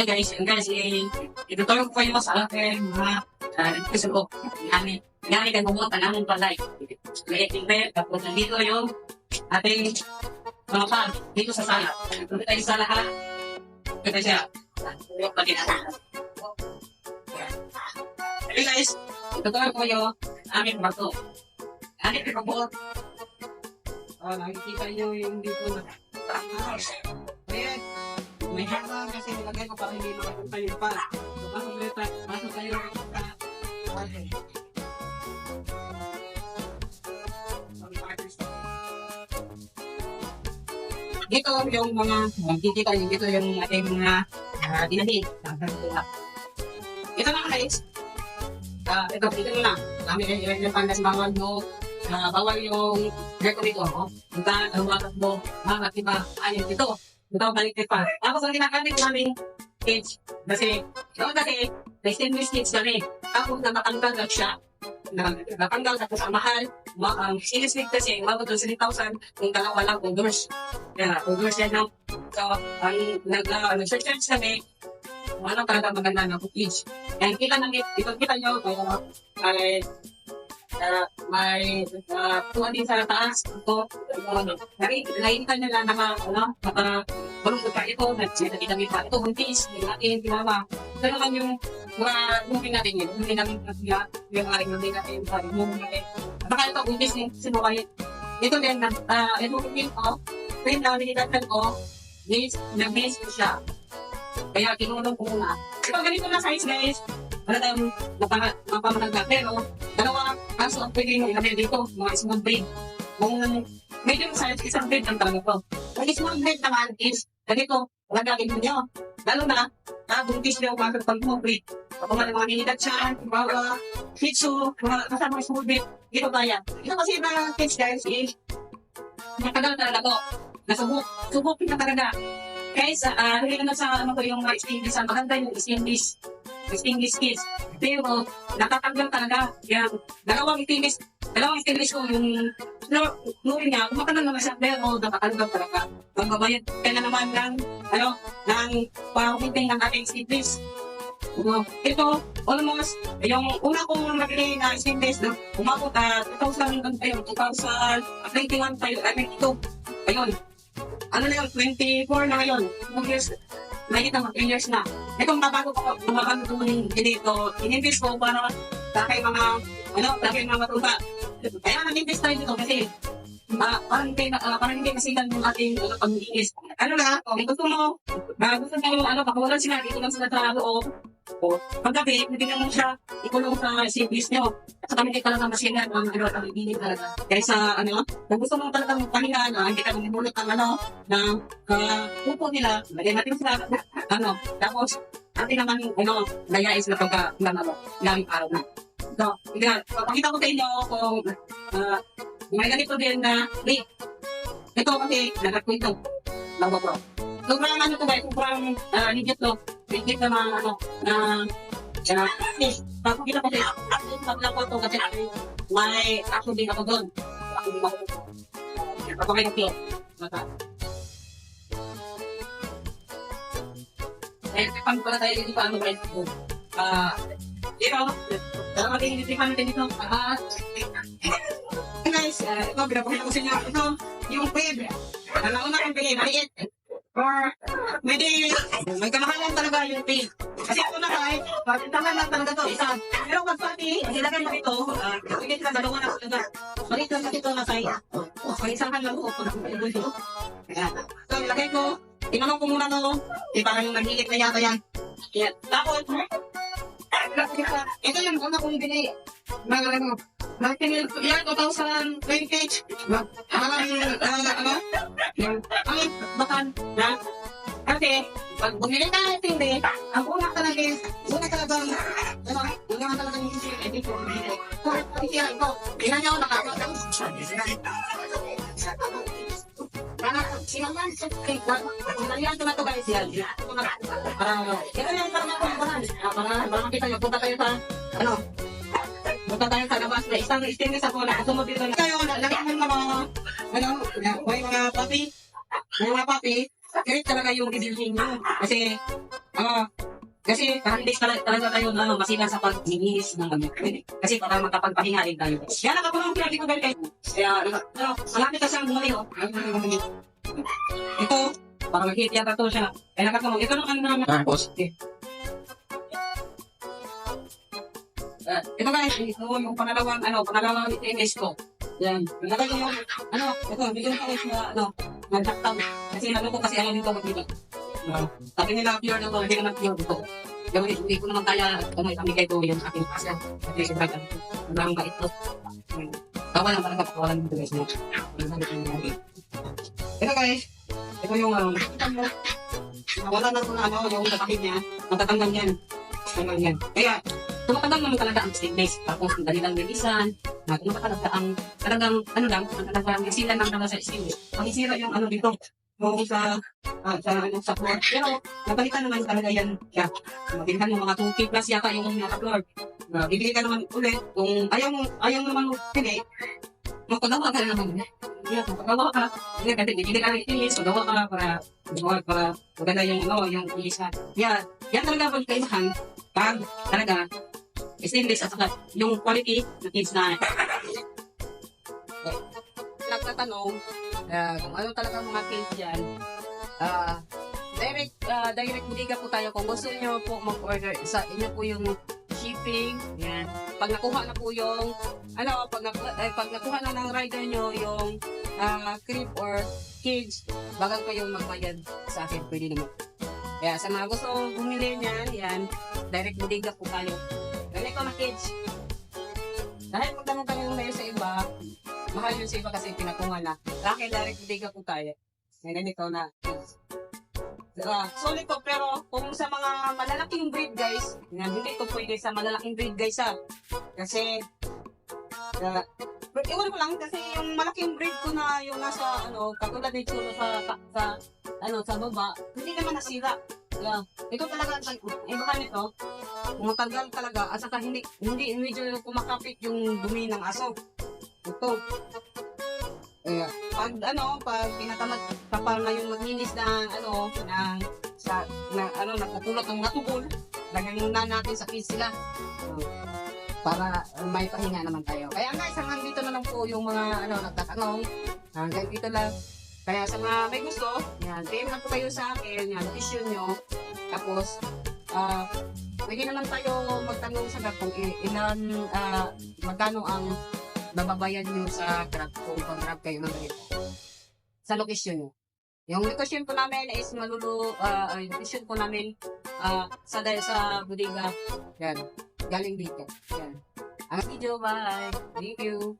Hi guys, yun guys, eh, itutulong ko kayo sa akin mga uh, gusto ko. Yan, yan, kan bumuot ang among palay. May timber, tapos nandito yung ating mga pan dito sa sala. Dito tayo sa sala ha. Ito siya. Bumuot pa din Hey guys, itutulong ko kayo aming bato. Aming pagbuot. Ah, nakikita nyo yung dito na taas. Ayan. May hanga kasi nilagay ko para hindi makapunta yung pa. So, pasok ulit tayo. Pasok tayo. Okay. Dito yung mga, magkikita nyo dito yung ating mga uh, dinahig. Ito na guys. Uh, ito, dito na lang. Kami yung yung pandas bawal mo. Uh, bawal yung decorator mo. Punta, huwakas mo. Bakit diba? Ayun, ito. Ito ang balik pa. Tapos ang ginagamit namin cage. Kasi, noon kasi, may stainless cage kami. Tapos na matanggal na siya. Na, natanggal tapos ang mahal. Ma, stainless cage kasi, umabot doon 3,000 kung dalawa lang doors. Kaya, doors yan lang. So, ang nag, uh, nag-search kami, ano talaga maganda na cage. Kaya kita namin, ito kita nyo, kaya, ay, uh, may uh, din sa taas. Ito, ano, nakikita nyo lang naka, ano, naka, balong pa ito, nagsinaginamit pa. Ito, buntis, hindi natin, ginawa. Ito naman yung mga movie natin yun. Movie namin kasi yung aring movie natin, yung movie natin. Baka ito, buntis din, sinukay. Ito din, uh, ito movie ko, rin na nilitatan ko, nag-base ko siya. Kaya kinulong ko muna. Ito, ganito na size, guys. Wala tayong mapa- mapamanagda. Pero, dalawa kaso ang pwede yung ilagay dito, mga small blade. Kung medium size, isang blade lang talaga to. Kung small blade naman is, ganito, lagagin mo nyo. Lalo na, ah, buntis nyo, mga pag mo blade. Kapag mga mga nilidad siya, bawa, hitsu, mga kasama small blade, dito kaya. Ito kasi na kids guys is, matagal talaga to. Nasubok, subok na talaga. Guys, ah, uh, na sa ano ko yung mga stainless, ang maganda yung stainless, stainless kids. Pero, natatanggal talaga. Yan, dalawang stainless, dalawang stainless ko yung, no, nurin niya, kumakanan naman siya, pero nakatanggal talaga. Magbabayad ka na naman ng, ano, ng pang-maintain ng ating stainless. Uh, ito, almost, yung una kong nabili na stainless, no, umabot na 2000, ayun, 2021 tayo, I mean, ito, ayun, ano na yun, 24 na ngayon, 2 years, nakikita mo, 3 years na. Itong babago ko, gumagamit ko yung dito, ininvest ko para sa kay mga, ano, sa kay mga matuta. Kaya nag-invest tayo dito kasi, uh, parang hindi, uh, parang hindi kasigan yung ating uh, pag-iis. Ano na, kung gusto mo, uh, gusto mo, ano, pakawalan sila, dito lang sila sa loob. O, paggabi, hindi na mo siya ikulong sa service nyo. At kami hindi talaga masina ng ano, ang ibigin talaga. Kaya sa, ano, kung gusto mo talagang pahinga, na hindi ka namimulot ng ano, ng kapupo nila, lagyan natin sila, ano, tapos, atin naman, ano, nayais na pagka, ng ano, ilang araw na. So, yan, papakita ko sa inyo kung, uh, may ganito din na, wait, ito kasi, lagat ko ito, bago ko. Sobrang ano to guys, sobrang uh, legit to. Legit na mga ano, na na fish. Bago kita kasi, ako pag ko to kasi may ako din ako doon. Ako din ako. Ako may kapyo. Mata. Eh, pang pala tayo dito paano guys? Ah, dito, dalawa din dito paano dito. Ah, guys, uh, ito, pinapakita ko sa inyo. Ito, yung web. Ano una kang pili, maliit. Or, pwede, may kamahalan talaga yung pay. Kasi ako na kahit, patintahan lang talaga to, isa. Pero pag pati, ilagay mo ito, uh, sige ka dalawa na talaga. Maliit lang ito na size. Oh, so, isahan lang ko, pag ito. Ayan. So, ilagay ko, tinanong ko muna no, eh, parang nagigit na yata yan. Yan. Tapos, ito yung una kong binili. Mga ano, Nagtingin ko yan, 2020. Ang, uh, ano? Yung, ang bakan pag bumili ka ng tindi, ang una talaga is, una talaga, ano, una nga talaga yung sisi, hindi ko bumili. Kung siya ito, tingnan niyo, nakakataw. Parang, sinaman sa kailan, kung nangyari ko na to guys, yan. Parang, ito yung parang ako, parang, parang, parang makita niyo, punta sa, ano, Punta tayo sa labas na isang stainless ako na kasunod dito. Kayo, lagyan mo mga, ano, may mga papi, may mga papi, kahit talaga yung bibilhin nyo. Kasi, Ah, kasi parang hindi talaga, talaga tayo na ano, masila sa paglilinis ng gamit. Kasi para makapagpahinga rin tayo. Kaya nakakulong pinag ko dahil kayo. Kaya, ano, ano, malapit na siyang bumalik, oh. Ito, parang nag-hit yata to siya. Kaya nakakulong. Ito naman naman. Tapos, Uh, ito guys, ito yung pangalawang, ano, pangalawang image ko. Yan. Yung, ano, ito, bigyan ko guys na, ano, nagtaktam. Kasi ko kasi ayaw dito mag-dito. Uh, sabi nila, pure na to, hindi naman pure dito. Yung hindi ko naman kaya, ano, itamigay ko yung aking pasya. Kasi sobrang, sobrang bait to. Tawa lang talaga pakawalan dito guys. Ito guys, ito yung, ano, wala na ito na, ano, yung kapatid niya, matatanggal yan. Tanggal yan. Kaya, tumatagal naman talaga ang stainless. Tapos, ang dali lang bilisan. Na, tumatagal ang, talagang, ano lang, talagang isila lang talaga sa stainless. Ang isira yung ano dito, yung sa, ah, sa, ano, sa floor. Pero, napalitan naman talaga yan siya. Mabilihan mo mga 2K plus yata yung mga floor. Uh, bibili ka naman ulit. Kung ayaw mo, ayaw mo naman pili, magpagawa ka na naman. Yeah, magpagawa ka. Hindi, kasi bibili ka ng ilis, magawa ka para, magawa para, maganda yung, ano, yung ilis na. Yeah, yan talaga ang kaibahan pag talaga stainless at saka yung quality ng kids na nagtatanong uh, kung ano talaga mga case yan ah direct ah, direct budiga po tayo kung gusto niyo po mag-order sa inyo po yung shipping yan. Pag nakuha na po yung ano pag, naku, eh, pag nakuha na ng rider nyo yung ah, crib or cage bagal ko yung magbayad sa akin pwede naman. Kaya sa mga gusto bumili niyan yan direct budiga po tayo ganito na cage dahil magtanong tayo ngayon sa iba mahal yun sa iba kasi pinakunga na sa akin direct budiga po tayo may ganito na Uh, solid to pero kung sa mga malalaking breed guys, hindi to pwede sa malalaking breed guys ha. Kasi uh, but iwan ko lang kasi yung malaking breed ko na yung nasa ano katulad ni Chulo sa, sa, sa ano sa baba, hindi naman nasira. Yeah. Ito talaga ang iba nito. Matagal talaga at saka hindi hindi medyo kumakapit yung dumi ng aso. Ito. Eh, pag ano, pag pinatamad pa pa ngayon maglinis ng ano, ng sa na ano nakupulot ng natubol, lagyan muna natin sa kids sila. Para may pahinga naman tayo. Kaya guys, hanggang dito na lang po yung mga ano nagtatanong. Hanggang dito lang. Kaya sa mga may gusto, yan, PM lang po kayo sa akin, yan, question nyo. Tapos, ah, pwede naman tayo magtanong sa grab kung ilan, ah, magkano ang bababayan nyo sa grab kung pag-grab kayo ng ganito. Sa location nyo. Yung location po namin is malulu, ah, uh, location po namin ah, sa sa bodega. Yan. Galing dito. Yan. Ang video, bye. Thank you.